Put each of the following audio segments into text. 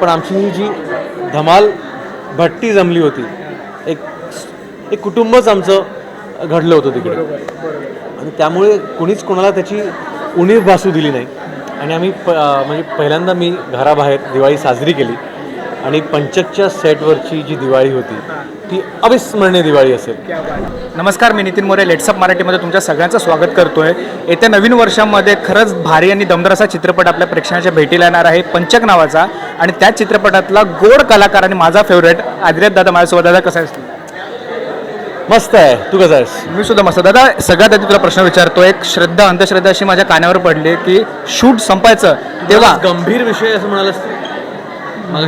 पण आमची ही जी धमाल भट्टी जमली होती एक एक कुटुंबच आमचं घडलं होतं तिकडे. आणि त्यामुळे कुणीच कोणाला त्याची उणीव भासू दिली नाही. आणि आम्ही प म्हणजे पहिल्यांदा मी घराबाहेर दिवाळी साजरी केली. आणि पंचकच्या सेटवरची जी दिवाळी होती ती अविस्मरणीय दिवाळी असेल. नमस्कार मी नितीन मोरे लेट्सअप मराठीमध्ये तुमच्या सगळ्यांचं स्वागत करतोय. येत्या नवीन वर्षामध्ये खरंच भारी आणि दमदार असा चित्रपट आपल्या प्रेक्षकांच्या भेटीला येणार आहे पंचक नावाचा. आणि त्या चित्रपटातला गोड कलाकार आणि माझा फेवरेट आदिराज दादा माझ्यासोबत. दादा कसा आहेस तू? मस्त आहे. तू कसं आहेस? मी सुद्धा मस्त. दादा सगळ्यात आधी तुला प्रश्न विचारतो एक श्रद्धा अंधश्रद्धा अशी माझ्या कानावर पडली की शूट संपायचं तेव्हा गंभीर विषय असं म्हणालास तू?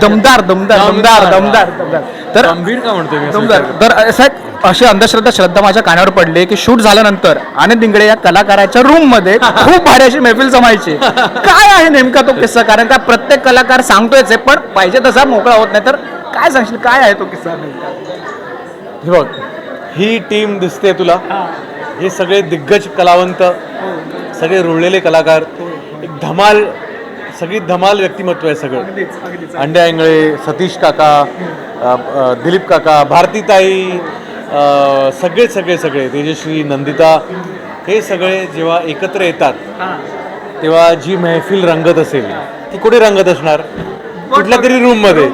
दमदार दमदार दमदार दमदार दमदार. तर गंभीर का म्हणतोय मी असं दमदार. तर असं एक अशी अंधश्रद्धा श्रद्धा माझ्या कानावर पडली की शूट झाल्यानंतर आनंद दिंगडे या कलाकाराच्या रूममध्ये खूप भारी अशी मैफिल जमायची. काय आहे नेमका तो किस्सा? कारण का प्रत्येक कलाकार सांगतोयच आहे पण पाहिजे तसा मोकळा होत नाही. तर काय सांगशील? काय आहे तो किस्सा नेमका? हे बघ ही टीम दिसते तुला. हे. सगळे दिग्गज कलावंत सगळे रुळलेले कलाकार. एक धमाल सगळी धमाल व्यक्तिमत्व आहे सगळं. अंड्या इंगळे सतीश काका दिलीप काका भारतीताई सगळे सगळे सगळे तेजश्री नंदिता हे सगळे जेव्हा एकत्र येतात तेव्हा जी महफिल रंगत असेल ती कुठे रंगत असणार? कुठल्या तरी रूममध्ये.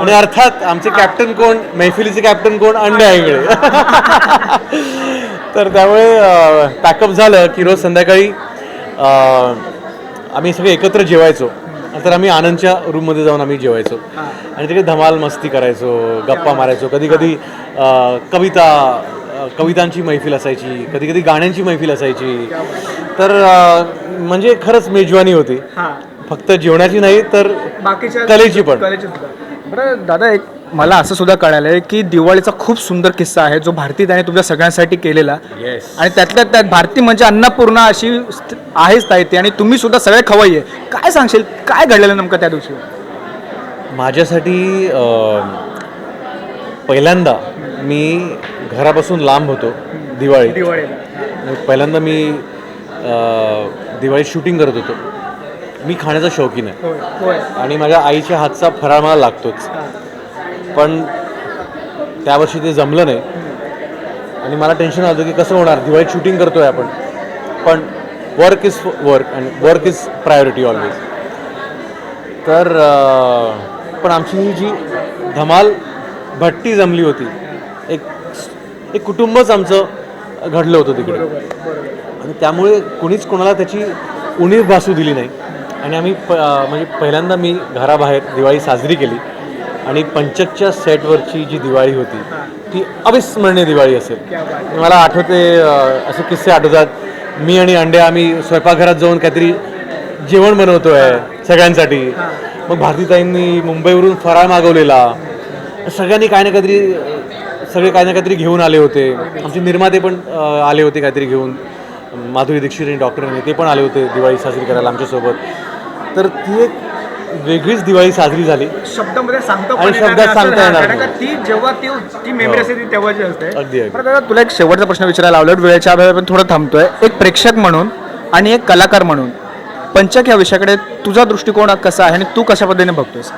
आणि अर्थात आमचे कॅप्टन कोण? मैफिलीचे कॅप्टन कोण? अंडे इंगळे तर त्यामुळे पॅकअप झालं की रोज संध्याकाळी आम्ही सगळे एकत्र जेवायचो. नंतर आम्ही आनंदच्या रूममध्ये जाऊन आम्ही जेवायचो. आणि तिकडे धमाल मस्ती करायचो गप्पा मारायचो. कधी कधी कविता कवितांची मैफिल असायची कधी कधी गाण्यांची मैफिल असायची. तर म्हणजे खरंच मेजवानी होती. फक्त जेवणाची नाही तर बाकीच्या कलेची पण. बरं दादा एक मला असं सुद्धा कळालं आहे की दिवाळीचा खूप सुंदर किस्सा आहे जो भारती त्याने तुमच्या सगळ्यांसाठी केलेला. आणि त्यातल्या त्यात भारती म्हणजे अन्नपूर्णा अशी आहेच ताई ती. आणि तुम्ही सुद्धा सगळे खवय्ये. काय सांगशील? काय घडलेलं नेमकं त्या दिवशी? माझ्यासाठी अं, पहिल्यांदा मी घरापासून लांब होतो दिवाळी दिवाळीला. पहिल्यांदा मी अं, दिवाळी शूटिंग करत होतो. मी खाण्याचा शौकीन आहे. होय होय. आणि माझ्या आईच्या हातचा फराळ मला लागतोच. पण त्यावर्षी ते जमलं नाही. आणि मला टेन्शन आलं की कसं होणार? दिवाळीत शूटिंग करतोय आपण. पण वर्क इज वर्क आणि वर्क इज प्रायोरिटी ऑलवेज तर पण आमची ही जी धमाल भट्टी जमली होती. एक एक कुटुंबच आमचं घडलं होतं तिकडे. आणि त्यामुळे कुणीच कोणाला त्याची उणीव भासू दिली नाही. आणि आम्ही प म्हणजे पहिल्यांदा मी घराबाहेर दिवाळी साजरी केली. आणि पंचकच्या सेटवरची जी दिवाळी होती ती अविस्मरणीय दिवाळी असेल. मला आठवते असे किस्से आठवतात. मी आणि अंड्या आम्ही स्वयंपाकघरात जाऊन काहीतरी जेवण बनवतो आहे सगळ्यांसाठी. मग भारतीताईंनी मुंबईवरून फराळ मागवलेला. सगळ्यांनी काही ना काहीतरी सगळे काही ना काहीतरी घेऊन आले होते. आमचे निर्माते पण आले होते काहीतरी घेऊन. माधुरी दीक्षित आणि डॉक्टरांनी ते पण आले होते दिवाळी साजरी करायला आमच्यासोबत. तर ती एक वेगळीच दिवाळी साजरी झाली. शब्दामध्ये सांगतो आणि शब्दात सांगता येणार नाही. ती जेव्हा ती ती मेमरी असते ती तेव्हाची असते. अगदी अगदी. बरं दादा तुला एक शेवटचा प्रश्न विचारायला आवडेल. वेळेच्या अभावी पण थोडं थांबतोय. एक प्रेक्षक म्हणून आणि एक कलाकार म्हणून. पंचक या विषयाकडे तुझा दृष्टिकोन कसा आहे आणि तू कशा पद्धतीने बघतोस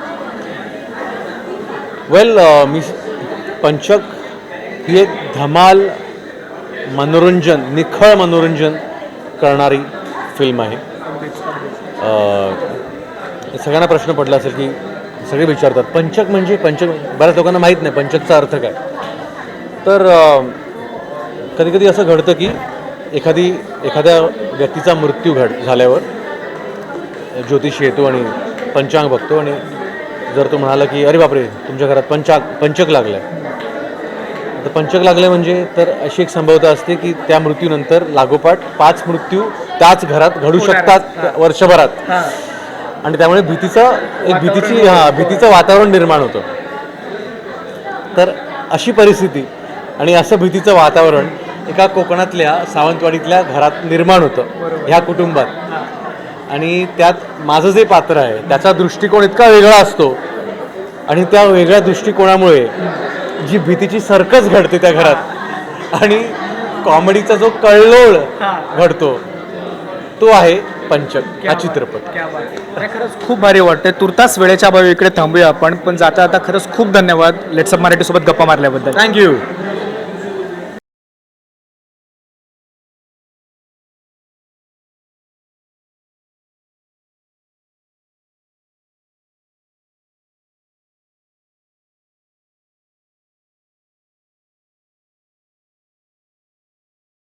वेल मी पंचक ही एक धमाल मनोरंजन निखळ मनोरंजन करणारी फिल्म आहे. अ, सगळ्यांना प्रश्न पडला असेल की सगळे विचारतात. पंचक म्हणजे पंचक बऱ्याच लोकांना माहीत नाही पंचकचा अर्थ काय? तर कधी कधी असं घडतं की एखादी एखाद्या व्यक्तीचा मृत्यू घड झाल्यावर ज्योतिषी येतो आणि पंचांग बघतो आणि जर तो म्हणाला की अरे बापरे तुमच्या घरात पंचाक पंचक लागलाय. तर पंचक लागले म्हणजे तर अशी एक संभवता असते की त्या मृत्यूनंतर लागोपाठ पाच मृत्यू त्याच घरात घडू शकतात वर्षभरात. आणि त्यामुळे भीतीचं एक भीतीची हां भीतीचं वातावरण निर्माण होतं. तर अशी परिस्थिती आणि असं भीतीचं वातावरण एका कोकणातल्या सावंतवाडीतल्या घरात निर्माण होतं ह्या कुटुंबात. आणि त्यात माझं जे पात्र आहे त्याचा दृष्टिकोन इतका वेगळा असतो आणि त्या वेगळ्या दृष्टिकोनामुळे जी भीतीची सर्कस घडते त्या घरात आणि कॉमेडीचा जो कल्लोळ घडतो तो आहे पंचक हा चित्रपट. खरंच खूप भारी वाटते तुर्तास वेळेच्या अभावी इकडे थांबूया आपण पण जाता आता खरंच खूप धन्यवाद. लेट्सअप मराठी सोबत गप्पा मारल्याबद्दल. थँक्यू